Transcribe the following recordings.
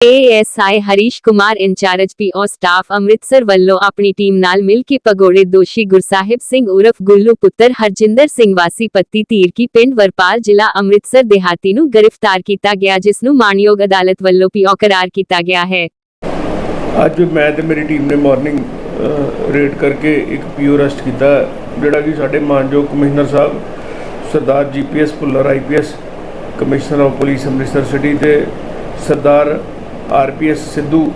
ASI Harish Kumar in charge PO staff Amritsar ਵੱਲੋਂ ਆਪਣੀ team ਨਾਲ ਮਿਲ ਕੇ ਪਗੋੜੇ ਦੋਸ਼ੀ ਗੁਰਸਾਹਿਬ ਸਿੰਘ ਉਰਫ ਗੁੱਲੂ ਪੁੱਤਰ ਹਰਜਿੰਦਰ ਸਿੰਘ ਵਾਸੀ ਪੱਤੀ ਧੀਰਕੀ ਪਿੰਡ ਵਰਪਾਲ ਜ਼ਿਲ੍ਹਾ ਅੰਮ੍ਰਿਤਸਰ ਦੇਹਾਤੀ ਨੂੰ ਗ੍ਰਿਫਤਾਰ ਕੀਤਾ ਗਿਆ ਜਿਸ ਨੂੰ ਮਾਣਯੋਗ ਅਦਾਲਤ ਵੱਲੋਂ ਪੀਓ ਕਰਾਰ ਕੀਤਾ ਗਿਆ ਹੈ ਅੱਜ ਮੈਂ ਤੇ ਮੇਰੀ ਟੀਮ ਨੇ ਮਾਰਨਿੰਗ ਰੇਡ ਕਰਕੇ ਇੱਕ ਪੀਓ ਅਰੈਸਟ ਕੀਤਾ ਜਿਹੜਾ ਕਿ ਸਾਡੇ ਮਾਨਯੋਗ commissioner Sahib Sardar GPS Bhullar IPS commissioner of police Amritsar city ਤੇ Sardar RPS Sidhu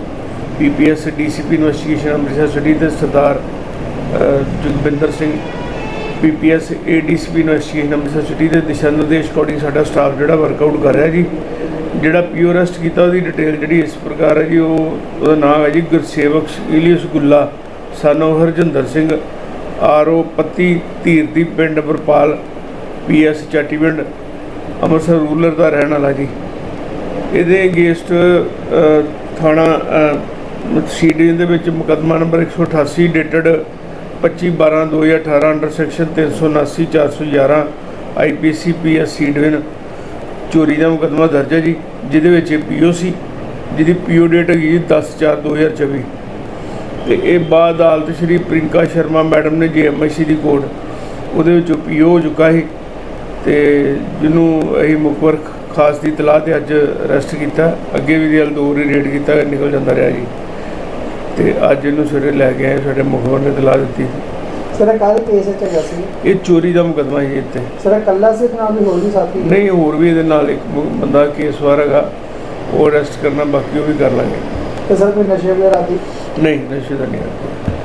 PPS DCP investigation Amritsar city ਤੇ ਸਰਦਾਰ ਅ, Jagwinder Singh PPS ADCP investigation Amritsar city ਦੇ ਦਿਸ਼ਾ ਨਿਰਦੇਸ਼ ਅਕੋਰਡਿੰਗ ਸਾਡਾ ਸਟਾਫ ਜਿਹੜਾ ਵਰਕਆਊਟ ਕਰ ਰਿਹਾ ਜੀ ਜਿਹੜਾ ਪੀਓ ਅਰੈਸਟ ਕੀਤਾ ਉਹਦੀ ਡਿਟੇਲ ਜਿਹੜੀ ਇਸ ਪ੍ਰਕਾਰ ਹੈ ਜੀ ਉਹ ਉਹਦਾ ਨਾਮ ਹੈ ਜੀ ਗੁਰਸੇਵਕ ਇਲੀਅਸ ਗੁੱਲਾ ਸਾਨੂੰ ਹਰਜਿੰਦਰ ਸਿੰਘ ਆਰਓ ਪੱਤੀ ਧੀਰ ਦੀ ਪਿੰਡ ਵਰਪਾਲ ਪੀਐਸ ਚਾਟੀਵਿੰਡ ਅੰਮ੍ਰਿਤਸਰ ਰੂਰਲ ਦਾ ਰਹਿਣ ਵਾਲਾ ਜੀ। ਇਹਦੇ ਅਗੇਂਸਟ ਥਾਣਾ ਸੀਡੀ ਦੇ ਵਿੱਚ ਮੁਕੱਦਮਾ number 188 dated 25/12/2018 under section 379 411 IPC PS ਸੀਡਵਿਨ ਚੋਰੀ ਦਾ ਮੁਕੱਦਮਾ ਦਰਜ ਹੈ ਜੀ, ਜਿਹਦੇ ਵਿੱਚ ਪੀਓਸੀ ਜਿਹਦੀ ਪੀਓ ਡੇਟ ਹੈਗੀ ਜੀ 10/4/2024 ਤੇ ਇਹ ਬਾਅਦ ਅਦਾਲਤ ਸ਼੍ਰੀ ਪ੍ਰਿੰਕਾ ਸ਼ਰਮਾ ਮੈਡਮ ਨੇ ਜੀਐਮਆਈਸੀ ਦੀ ਕੋਰਟ, ਉਹਦੇ ਵਿੱਚੋਂ ਪੀਓ ਹੋ ਚੁੱਕਾ ਸੀ, ਤੇ ਜਿਹਨੂੰ ਅਸੀਂ ਮੁਖਬਰ ਖਾਸ ਦੀ ਤਲਾਹ ਤੇ ਅੱਜ ਅਰੈਸਟ ਕੀਤਾ। ਅੱਗੇ ਵੀ ਜਲ ਦੋ ਵਾਰੀ ਰੇਡ ਕੀਤਾ ਨਿਕਲ ਜਾਂਦਾ ਰਿਹਾ ਜੀ। ਤੇ ਅੱਜ ਇਹਨੂੰ ਸਵੇਰੇ ਲੈ ਕੇ ਆਏ ਸਾਡੇ ਮੁਖਬਰ ਨੇ ਤਲਾਹ ਦਿੱਤੀ। ਸਰ ਕੱਲ ਕੇਸ ਚ ਹੈਗਾ ਸੀ? ਇਹ ਚੋਰੀ ਦਾ ਮੁਕੱਦਮਾ ਜੀ ਇੱਥੇ। ਸਰ ਕੱਲਾ ਸਿਰਫ ਨਾਲ ਵੀ ਹੋਰ ਵੀ ਸਾਥੀ? ਨਹੀਂ ਹੋਰ ਵੀ ਇਹਦੇ ਨਾਲ ਇੱਕ ਬੰਦਾ ਕੇਸਵਾਰ ਹੈਗਾ। ਉਹ ਅਰੈਸਟ ਕਰਨਾ ਬਾਕੀ ਉਹ ਵੀ ਕਰ ਲਾਂਗੇ। ਤੇ ਸਰ ਕੋਈ ਨਸ਼ੇ ਵਗੈਰਾ ਦੀ? ਨਹੀਂ ਨਸ਼ੇ ਦਾ ਨਹੀਂ। ਹੈ